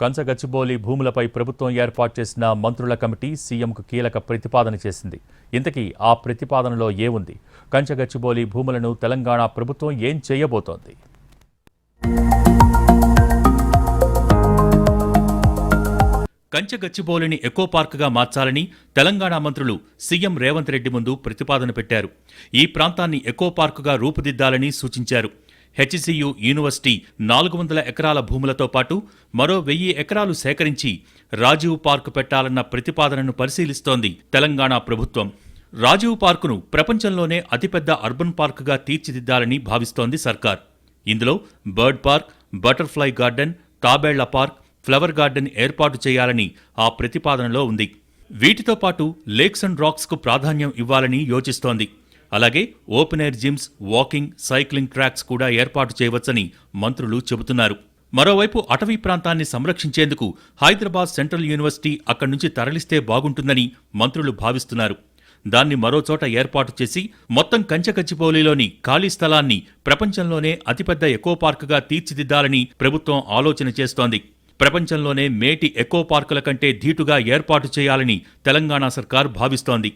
కంచగచ్చిబౌలి భూములపై ప్రభుత్వం ఏర్పాటు చేసిన మంత్రుల కమిటీ సీఎంకు కీలక ప్రతిపాదన చేసింది. ఇంతకీ ఆ ప్రతిపాదనలో ఏముంది? కంచగచ్చిబౌలి భూములను తెలంగాణ ప్రభుత్వం ఏం చేయబోతోంది? కంచగచ్చిబౌలిని ఎకో పార్కుగా మార్చాలని తెలంగాణ మంత్రులు సీఎం రేవంత్ రెడ్డి ముందు ప్రతిపాదన పెట్టారు. ఈ ప్రాంతాన్ని ఎకో పార్కుగా రూపుదిద్దాలని సూచించారు. హెచ్సియు యూనివర్సిటీ నాలుగు వందల ఎకరాల భూములతో పాటు మరో వెయ్యి ఎకరాలు సేకరించి రాజీవ్ పార్కు పెట్టాలన్న ప్రతిపాదనను పరిశీలిస్తోంది తెలంగాణ ప్రభుత్వం. రాజీవ్ పార్కును ప్రపంచంలోనే అతిపెద్ద అర్బన్ పార్కుగా తీర్చిదిద్దాలని భావిస్తోంది సర్కార్. ఇందులో బర్డ్ పార్క్ బటర్ఫ్లై గార్డెన్ తాబేళ్ళ పార్క్ ఫ్లవర్ గార్డెన్ ఏర్పాటు చేయాలని ఆ ప్రతిపాదనలో ఉంది. వీటితో పాటు లేక్స్ అండ్ రాక్స్కు ప్రాధాన్యం ఇవ్వాలని యోచిస్తోంది. అలాగే open air gyms walking cycling tracks కూడా ఏర్పాటు చేయవచ్చని మంత్రులు చెబుతున్నారు. మరోవైపు అటవీ ప్రాంతాన్ని సంరక్షించేందుకు హైదరాబాద్ సెంట్రల్ యూనివర్సిటీ అక్కడి నుంచి తరలిస్తే బాగుంటుందని మంత్రులు భావిస్తున్నారు. దాన్ని మరోచోట ఏర్పాటు చేసి మొత్తం కంచకచ్చిపోలిలోని ఖాళీ స్థలాన్ని ప్రపంచంలోనే అతిపెద్ద ఎకో పార్కుగా తీర్చిదిద్దాలని ప్రభుత్వం ఆలోచన చేస్తోంది. ప్రపంచంలోనే మేటి ఎకో పార్కుల కంటే ధీటుగా ఏర్పాటు చేయాలని తెలంగాణ సర్కార్ భావిస్తోంది.